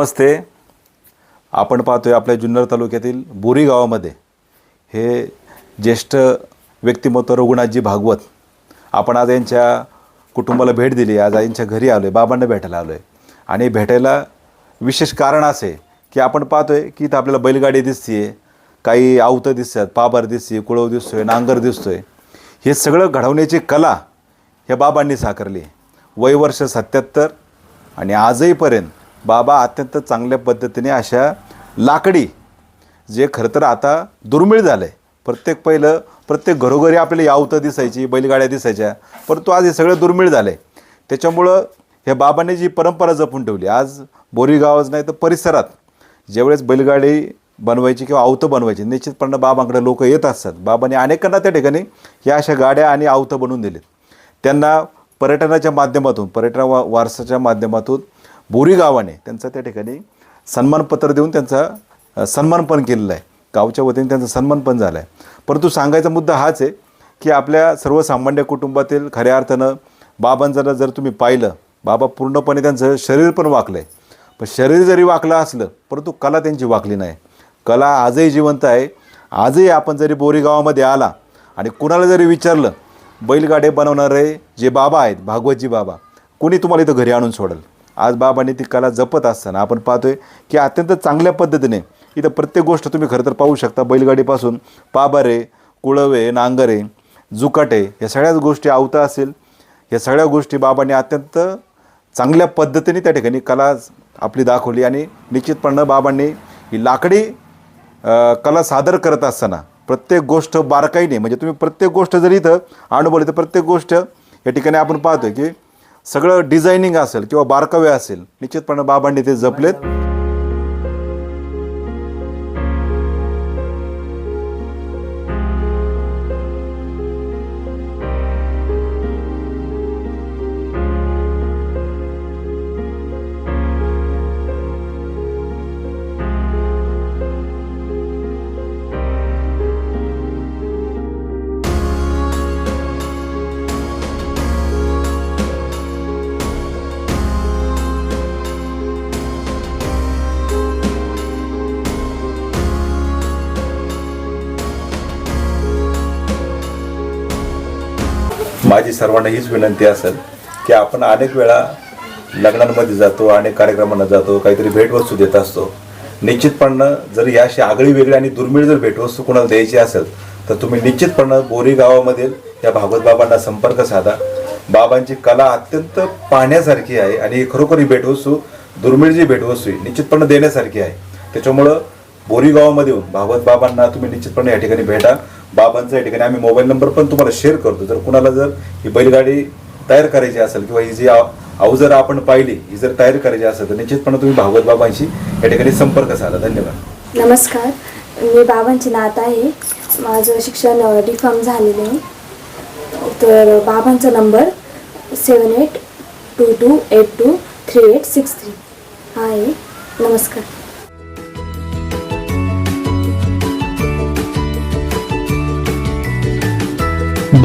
नमस्ते. आपण पाहतोय आपल्या जुन्नर तालुक्यातील बोरी गावामध्ये हे ज्येष्ठ व्यक्तिमत्व रघुनाथजी भागवत आपण आज यांच्या कुटुंबाला भेट दिली. आज यांच्या घरी आलो आहे बाबांना भेटायला आलो आहे आणि भेटायला विशेष कारण असे की आपण पाहतोय की इथं आपल्याला बैलगाडी दिसते काही आवतं दिसतात पाबर दिसते कुळव दिसतोय नांगर दिसतोय. हे सगळं घडवण्याची कला ह्या बाबांनी साकारली वय वर्ष सत्याहत्तर आणि आजहीपर्यंत बाबा अत्यंत चांगल्या पद्धतीने अशा लाकडी जे खरं तर आता दुर्मिळ झालं आहे प्रत्येक पहिलं प्रत्येक घरोघरी आपल्याला यावतं दिसायची बैलगाड्या दिसायच्या परंतु आज हे सगळं दुर्मिळ झालं आहे त्याच्यामुळं ह्या बाबाने जी परंपरा जपून ठेवली आज बोरीगावच नाही तर परिसरात ज्यावेळेस बैलगाडी बनवायची किंवा आवतं बनवायची निश्चितपणे बाबांकडे लोक येत असतात. बाबांनी अनेकांना त्या ठिकाणी या अशा गाड्या आणि आवतं बनवून दिलेत. त्यांना पर्यटनाच्या माध्यमातून पर्यटन वा वारसाच्या माध्यमातून बोरी गावाने त्यांचा त्या ठिकाणी सन्मानपत्र देऊन त्यांचा सन्मान पण केलेला आहे. गावच्या वतीने त्यांचा सन्मान पण झाला आहे परंतु सांगायचा मुद्दा हाच आहे की आपल्या सर्वसामान्य कुटुंबातील खऱ्या अर्थानं बाबांचं जर तुम्ही पाहिलं बाबा पूर्णपणे त्यांचं शरीर पण वाकलं आहे पण शरीर जरी वाकलं असलं परंतु कला त्यांची वाकली नाही. कला आजही जिवंत आहे. आजही आपण जरी बोरीगावामध्ये आला आणि कुणाला जरी विचारलं बैलगाडे बनवणारे जे बाबा आहेत भागवतजी बाबा कोणी तुम्हाला इथं घरी आणून सोडेल? आज बाबांनी ती कला जपत असताना आपण पाहतोय की अत्यंत चांगल्या पद्धतीने इथं प्रत्येक गोष्ट तुम्ही खरं तर पाहू शकता. बैलगाडीपासून पाबारे कुळवे नांगरे जुकाटे या सगळ्याच गोष्टी आवता असेल. या सगळ्या गोष्टी बाबांनी अत्यंत चांगल्या पद्धतीने त्या ठिकाणी कला आपली दाखवली आणि निश्चितपणे बाबांनी ही लाकडी कला सादर करत असताना प्रत्येक गोष्ट बारकाईने म्हणजे तुम्ही प्रत्येक गोष्ट जरी इथं अनुभवली तर प्रत्येक गोष्ट या ठिकाणी आपण पाहतोय की सगळं डिझायनिंग असेल किंवा बारकावे असेल निश्चितपणे बाबांनी ते जपलेत. माझी सर्वांना हीच विनंती असेल की आपण अनेक वेळा लग्नांमध्ये जातो अनेक कार्यक्रमांना जातो काहीतरी भेटवस्तू देत असतो. निश्चितपणे जर याशी आगळी वेगळी आणि दुर्मिळ जर भेटवस्तू कोणाला द्यायची असेल तर तुम्ही निश्चितपणे बोरी गावामधील या भागवत बाबांना संपर्क साधा. बाबांची कला अत्यंत पाहण्यासारखी आहे आणि खरोखर ही भेटवस्तू दुर्मिळ जी भेटवस्तू आहे निश्चितपणे देण्यासारखी आहे. त्याच्यामुळं बोरीगावामध्ये येऊन भागवत बाबांना तुम्ही निश्चितपणे या ठिकाणी भेटा. बाबांचा या ठिकाणी आम्ही मोबाईल नंबर पण तुम्हाला शेअर करतो. जर कुणाला जर ही बैलगाडी तयार करायची असेल किंवा ही जी अव- आपण पाहिली ही जर तयार करायची असेल तर निश्चितपणे तुम्ही भागवत बाबांशी या ठिकाणी संपर्क साधा. धन्यवाद. नमस्कार. मी बाबांची नात आहे. माझं शिक्षण डी झालेलं आहे. तर बाबांचा number seven eight two two eight two three eight six three हा आहे. नमस्कार.